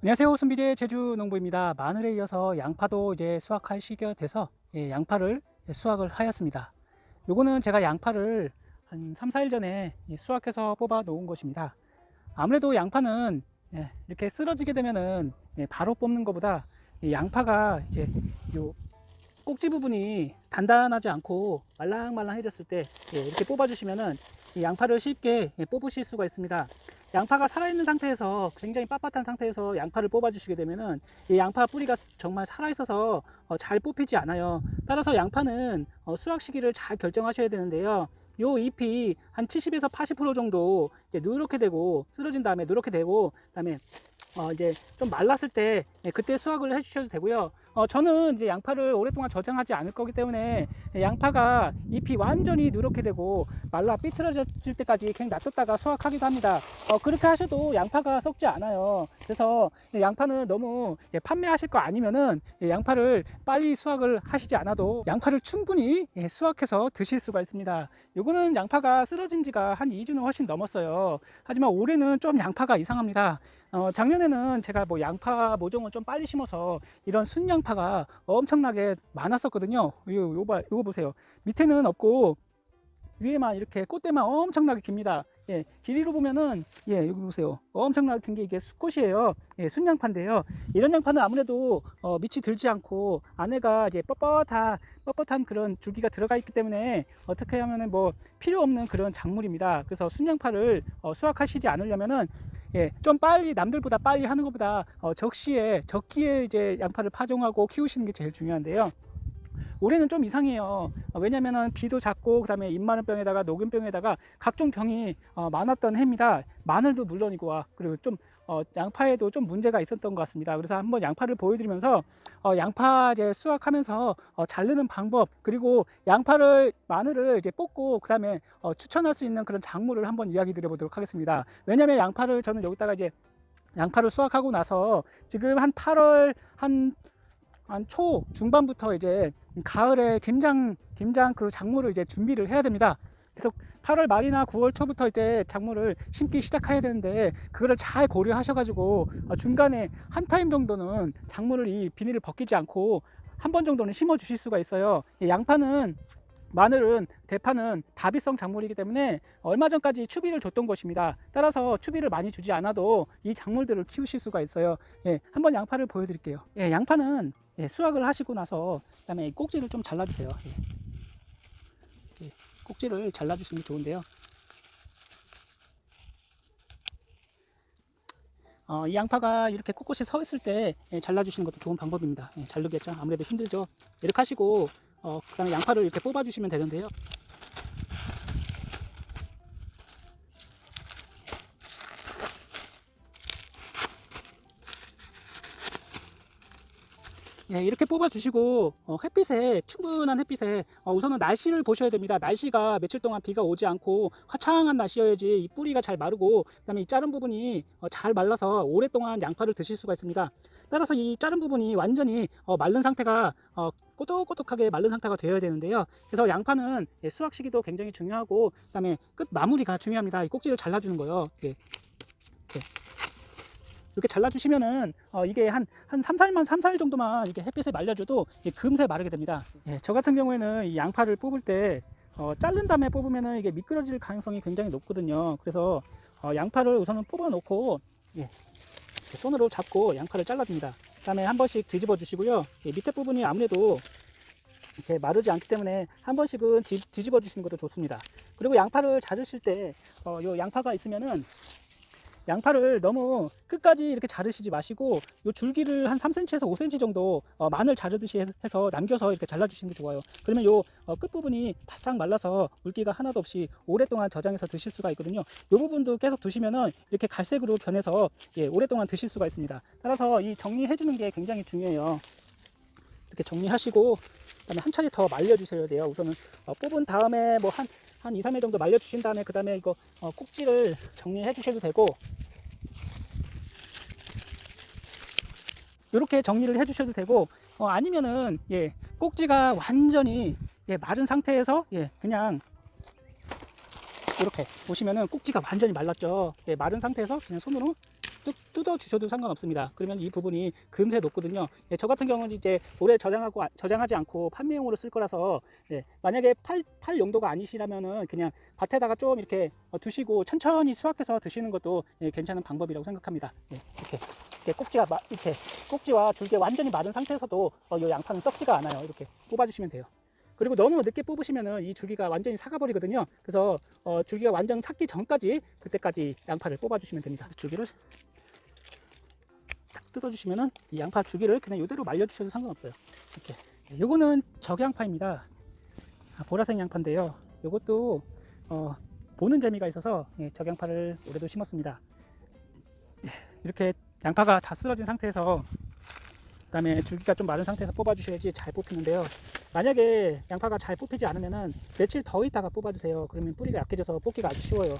안녕하세요. 순비제 제주 농부입니다. 마늘에 이어서 양파도 이제 수확할 시기가 돼서 예, 양파를 수확을 하였습니다. 요거는 제가 양파를 한 3, 4일 전에 예, 수확해서 뽑아 놓은 것입니다. 아무래도 양파는 예, 이렇게 쓰러지게 되면은 예, 바로 뽑는 것보다 이 양파가 이제 요 꼭지 부분이 단단하지 않고 말랑말랑해졌을 때 예, 이렇게 뽑아주시면은 이 양파를 쉽게 예, 뽑으실 수가 있습니다. 양파가 살아있는 상태에서 굉장히 빳빳한 상태에서 양파를 뽑아 주시게 되면은 이 양파 뿌리가 정말 살아있어서 어, 잘 뽑히지 않아요. 따라서 양파는 어, 수확 시기를 잘 결정하셔야 되는데요. 요 잎이 한 70에서 80% 정도 이제 누렇게 되고 쓰러진 다음에 누렇게 되고 그다음에 어, 이제 좀 말랐을 때 예, 그때 수확을 해주셔도 되고요. 어, 저는 이제 양파를 오랫동안 저장하지 않을 거기 때문에 양파가 잎이 완전히 누렇게 되고 말라 삐뚤어질 때까지 그냥 놔뒀다가 수확하기도 합니다. 어, 그렇게 하셔도 양파가 썩지 않아요. 그래서 양파는 너무 예, 판매하실 거 아니면은 예, 양파를 빨리 수확을 하시지 않아도 양파를 충분히 예, 수확해서 드실 수가 있습니다. 요거는 양파가 쓰러진 지가 한 2주는 훨씬 넘었어요. 하지만 올해는 좀 양파가 이상합니다. 어, 작년에는 제가 뭐 양파 모종을 좀 빨리 심어서 이런 순양파 가 엄청나게 많았었거든요. 요, 요, 봐, 요거 보세요. 밑에는 없고 위에만 이렇게 꽃대만 엄청나게 깁니다. 예, 길이로 보면은 예, 여기 보세요. 엄청나게 긴 게 이게 수꽃이에요. 예, 순양파인데요. 이런 양파는 아무래도 어, 밑이 들지 않고 안에가 이제 뻣뻣한 뻣뻣한 그런 줄기가 들어가 있기 때문에 어떻게 하면은 뭐 필요 없는 그런 작물입니다. 그래서 순양파를 어, 수확하시지 않으려면은 예, 좀 빨리 남들보다 빨리 하는 것보다 어, 적시에 적기에 이제 양파를 파종하고 키우시는 게 제일 중요한데요. 올해는 좀 이상해요. 어, 왜냐면은 비도 잦고 그다음에 입마늘병에다가 녹균병에다가 각종 병이 어, 많았던 해입니다. 마늘도 물론이고 와 그리고 좀 어, 양파에도 좀 문제가 있었던 것 같습니다. 그래서 한번 양파를 보여드리면서 어, 양파 이제 수확하면서 어, 자르는 방법 그리고 양파를 마늘을 이제 뽑고 그다음에 어, 추천할 수 있는 그런 작물을 한번 이야기 드려보도록 하겠습니다. 왜냐하면 양파를 저는 여기다가 이제 양파를 수확하고 나서 지금 한 8월 한 한 초 중반부터 이제 가을에 김장 김장 그 작물을 이제 준비를 해야 됩니다. 그래서 8월 말이나 9월 초부터 이제 작물을 심기 시작해야 되는데 그거를 잘 고려하셔가지고 어, 중간에 한 타임 정도는 작물을 이 비닐을 벗기지 않고 한 번 정도는 심어 주실 수가 있어요. 이 양파는 마늘은 대파는 다비성 작물이기 때문에 얼마 전까지 추비를 줬던 것입니다. 따라서 추비를 많이 주지 않아도 이 작물들을 키우실 수가 있어요. 예, 한번 양파를 보여드릴게요. 예, 양파는 예, 수확을 하시고 나서 그다음에 이 꼭지를 좀 잘라주세요. 예. 꼭지를 잘라주시는 게 좋은데요. 어, 이 양파가 이렇게 꼿꼿이 서 있을 때 예, 잘라주시는 것도 좋은 방법입니다. 예, 자르겠죠? 아무래도 힘들죠. 이렇게 하시고 어, 그다음에 양파를 이렇게 뽑아주시면 되는데요. 예, 이렇게 뽑아주시고 어, 햇빛에 충분한 햇빛에 어, 우선은 날씨를 보셔야 됩니다. 날씨가 며칠 동안 비가 오지 않고 화창한 날씨여야지 이 뿌리가 잘 마르고 그다음에 이 자른 부분이 어, 잘 말라서 오랫동안 양파를 드실 수가 있습니다. 따라서 이 자른 부분이 완전히 어, 마른 상태가 어, 꼬독꼬독하게 마른 상태가 되어야 되는데요. 그래서 양파는 예, 수확 시기도 굉장히 중요하고 그다음에 끝 마무리가 중요합니다. 이 꼭지를 잘라주는 거요. 예. 이렇게. 잘라주시면은 어, 이게 한, 한 3, 4일만, 3, 4일 정도만 이렇게 햇빛에 말려줘도 금세 마르게 됩니다. 예, 저 같은 경우에는 이 양파를 뽑을 때 어, 자른 다음에 뽑으면은 이게 미끄러질 가능성이 굉장히 높거든요. 그래서 어, 양파를 우선은 뽑아 놓고 예, 손으로 잡고 양파를 잘라줍니다. 그 다음에 한 번씩 뒤집어 주시고요. 예, 밑에 부분이 아무래도 이렇게 마르지 않기 때문에 한 번씩은 뒤, 뒤집어 주시는 것도 좋습니다. 그리고 양파를 자르실 때, 어, 요 양파가 있으면은 양파를 너무 끝까지 이렇게 자르시지 마시고 요 줄기를 한 3cm에서 5cm 정도 어, 마늘 자르듯이 해서 남겨서 이렇게 잘라주시는 게 좋아요. 그러면 요 어, 끝부분이 바싹 말라서 물기가 하나도 없이 오랫동안 저장해서 드실 수가 있거든요. 요 부분도 계속 두시면은 이렇게 갈색으로 변해서 예, 오랫동안 드실 수가 있습니다. 따라서 이 정리해 주는 게 굉장히 중요해요. 이렇게 정리하시고 그다음에 한 차례 더 말려 주셔야 돼요. 우선은 어, 뽑은 다음에 뭐한 한 2, 3일 정도 말려 주신 다음에 그 다음에 이거 어, 꼭지를 정리해 주셔도 되고 이렇게 정리를 해 주셔도 되고 어, 아니면은 예 꼭지가 완전히 예, 마른 상태에서 예 그냥 이렇게 보시면은 꼭지가 완전히 말랐죠. 예, 마른 상태에서 그냥 손으로 뜯어 주셔도 상관없습니다. 그러면 이 부분이 금세 녹거든요. 예, 저 같은 경우는 이제 오래 저장하고 아- 저장하지 않고 판매용으로 쓸 거라서 예, 만약에 팔, 팔 용도가 아니시라면은 그냥 밭에다가 좀 이렇게 어, 두시고 천천히 수확해서 드시는 것도 예, 괜찮은 방법이라고 생각합니다. 예, 이렇게, 꼭지가 마, 이렇게 꼭지와 줄기가 완전히 마른 상태에서도 어, 이 양파는 썩지가 않아요. 이렇게 뽑아주시면 돼요. 그리고 너무 늦게 뽑으시면은 이 줄기가 완전히 사가버리거든요. 그래서 어, 줄기가 완전 삭기 전까지 그때까지 양파를 뽑아주시면 됩니다. 줄기를 딱 뜯어주시면은 이 양파 줄기를 그냥 이대로 말려주셔도 상관없어요. 이렇게. 요거는 적양파입니다. 아, 보라색 양파인데요. 요것도 어, 보는 재미가 있어서 예, 적양파를 올해도 심었습니다. 예, 이렇게 양파가 다 쓰러진 상태에서 그다음에 줄기가 좀 마른 상태에서 뽑아주셔야지 잘 뽑히는데요. 만약에 양파가 잘 뽑히지 않으면은 며칠 더 있다가 뽑아주세요. 그러면 뿌리가 약해져서 뽑기가 아주 쉬워요.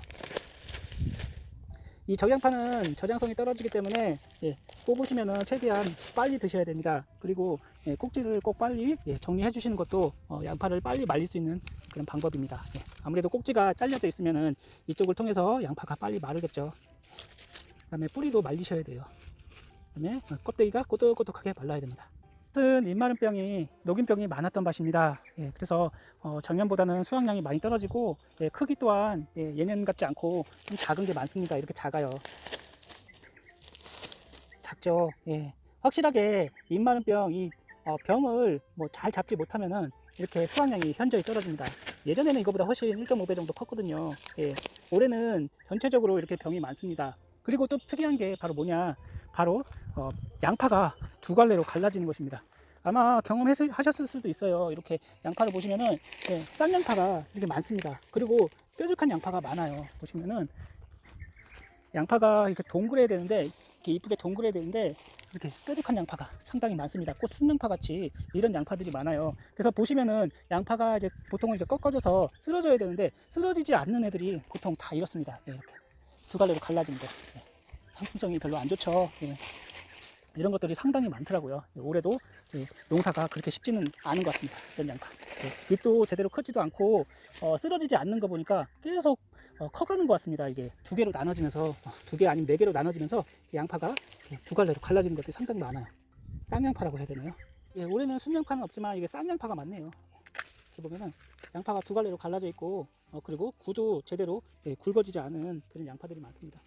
이 적양파는 저장성이 떨어지기 때문에 예, 뽑으시면은 최대한 빨리 드셔야 됩니다. 그리고 예, 꼭지를 꼭 빨리 예, 정리해 주시는 것도 어, 양파를 빨리 말릴 수 있는 그런 방법입니다. 예, 아무래도 꼭지가 잘려져 있으면은 이쪽을 통해서 양파가 빨리 마르겠죠. 그 다음에 뿌리도 말리셔야 돼요. 그 다음에 껍데기가 꼬득꼬득하게 말라야 됩니다. 은 입마름병이 녹균병이 많았던 밭입니다. 예, 그래서 어, 작년보다는 수확량이 많이 떨어지고 예, 크기 또한 예, 예년 같지 않고 좀 작은 게 많습니다. 이렇게 작아요. 작죠. 예. 확실하게 입마름병 이 어, 병을 뭐 잘 잡지 못하면은 이렇게 수확량이 현저히 떨어집니다. 예전에는 이거보다 훨씬 1.5배 정도 컸거든요. 예. 올해는 전체적으로 이렇게 병이 많습니다. 그리고 또 특이한 게 바로 뭐냐? 바로 어, 양파가 두 갈래로 갈라지는 것입니다. 아마 경험하셨을 수도 있어요. 이렇게 양파를 보시면은 예, 쌍양파가 이렇게 많습니다. 그리고 뾰족한 양파가 많아요. 보시면은 양파가 이렇게 동그래야 되는데 이렇게 이쁘게 동그래야 되는데 이렇게 뾰족한 양파가 상당히 많습니다. 꽃 순양파 같이 이런 양파들이 많아요. 그래서 보시면은 양파가 이제 보통은 이렇게 꺾어져서 쓰러져야 되는데 쓰러지지 않는 애들이 보통 다 이렇습니다. 예, 이렇게 두 갈래로 거. 예, 상품성이 별로 안 좋죠. 예. 이런 것들이 상당히 많더라고요. 예, 올해도 예, 농사가 그렇게 쉽지는 않은 것 같습니다. 이런 양파. 예, 잎도 제대로 크지도 않고 어, 쓰러지지 않는 거 보니까 계속 어, 커가는 것 같습니다. 이게 두 개로 나눠지면서 어, 두개 아니면 네 개로 나눠지면서 이 양파가 두 갈래로 갈라지는 것들이 상당히 많아요. 쌍양파라고 해야 되나요? 예, 올해는 순양파는 없지만 이게 쌍양파가 많네요. 이렇게 보면은 양파가 두 갈래로 갈라져 있고 어, 그리고 구도 제대로 예, 굵어지지 않은 그런 양파들이 많습니다.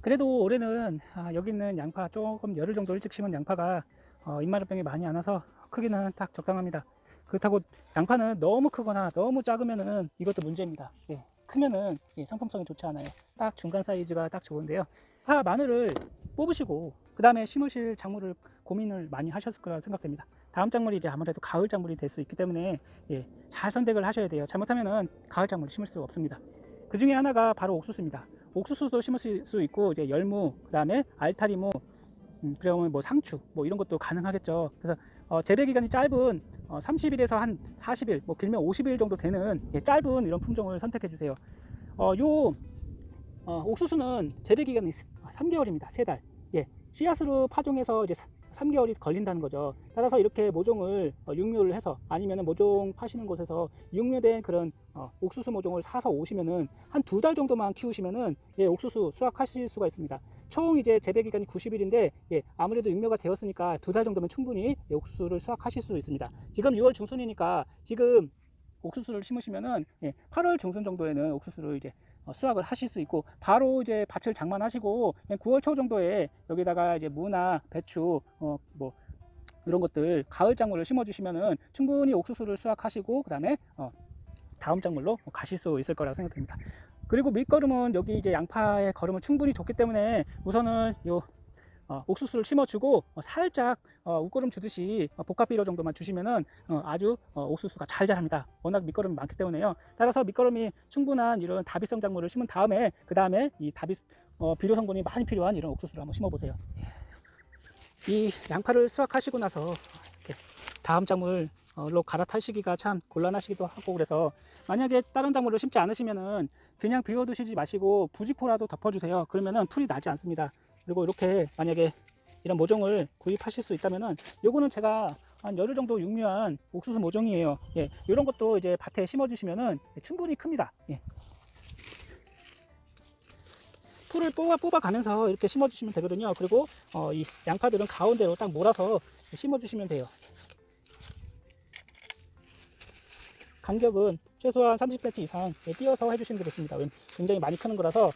그래도 올해는 아, 여기 있는 양파 조금 열흘 정도 일찍 심은 양파가 어, 입마름병이 많이 안 와서 크기는 딱 적당합니다. 그렇다고 양파는 너무 크거나 너무 작으면은 이것도 문제입니다. 예, 크면은 예, 상품성이 좋지 않아요. 딱 중간 사이즈가 딱 좋은데요. 파 마늘을 뽑으시고 그 다음에 심으실 작물을 고민을 많이 하셨을 거라 생각됩니다. 다음 작물이 이제 아무래도 가을 작물이 될 수 있기 때문에 예, 잘 선택을 하셔야 돼요. 잘못하면은 가을 작물을 심을 수 없습니다. 그 중에 하나가 바로 옥수수입니다. 옥수수도 심을 수 있고 이제 열무, 그 다음에 알타리무, 음, 그러면 뭐 상추, 뭐 이런 것도 가능하겠죠. 그래서 어, 재배 기간이 짧은 어, 30일에서 한 40일, 뭐 길면 50일 정도 되는 예, 짧은 이런 품종을 선택해 주세요. 어, 요 어, 옥수수는 재배 기간이 3개월입니다. 세 달. 예, 씨앗으로 파종해서 이제 3개월이 걸린다는 거죠. 따라서 이렇게 모종을 어, 육묘를 해서 아니면 모종 파시는 곳에서 육묘된 그런 어, 옥수수 모종을 사서 오시면은 한 두 달 정도만 키우시면은 예, 옥수수 수확하실 수가 있습니다. 총 이제 재배 기간이 90일인데 예, 아무래도 육묘가 되었으니까 두 달 정도면 충분히 예, 옥수수를 수확하실 수 있습니다. 지금 6월 중순이니까 지금 옥수수를 심으시면은 예, 8월 중순 정도에는 옥수수를 이제 어, 수확을 하실 수 있고 바로 이제 밭을 장만하시고 그냥 9월 초 정도에 여기다가 이제 무나 배추 어, 뭐 이런 것들 가을 작물을 심어 주시면은 충분히 옥수수를 수확하시고 그 다음에 어, 다음 작물로 가실 수 있을 거라고 생각됩니다. 그리고 밑거름은 여기 이제 양파의 거름은 충분히 좋기 때문에 우선은 요 어, 옥수수를 심어주고 어, 살짝 어, 웃거름 주듯이 어, 복합비료 정도만 주시면은 어, 아주 어, 옥수수가 잘 자랍니다. 워낙 밑거름이 많기 때문에요. 따라서 밑거름이 충분한 이런 다비성 작물을 심은 다음에 그 다음에 이 다비 어, 비료 성분이 많이 필요한 이런 옥수수를 한번 심어보세요. 이 양파를 수확하시고 나서 이렇게 다음 작물 로 갈아타시기가 참 곤란하시기도 하고 그래서 만약에 다른 작물을 심지 않으시면은 그냥 비워두시지 마시고 부직포라도 덮어주세요. 그러면은 풀이 나지 않습니다. 그리고 이렇게 만약에 이런 모종을 구입하실 수 있다면은 요거는 제가 한 열흘 정도 육묘한 옥수수 모종이에요. 예, 이런 것도 이제 밭에 심어 주시면은 충분히 큽니다. 예. 풀을 뽑아 뽑아 가면서 이렇게 심어 주시면 되거든요. 그리고 어, 이 양파들은 가운데로 딱 몰아서 심어 주시면 돼요. 간격은 최소한 30cm 이상 예, 띄어서 해주시는 게 좋습니다. 왜냐면 굉장히 많이 크는 거라서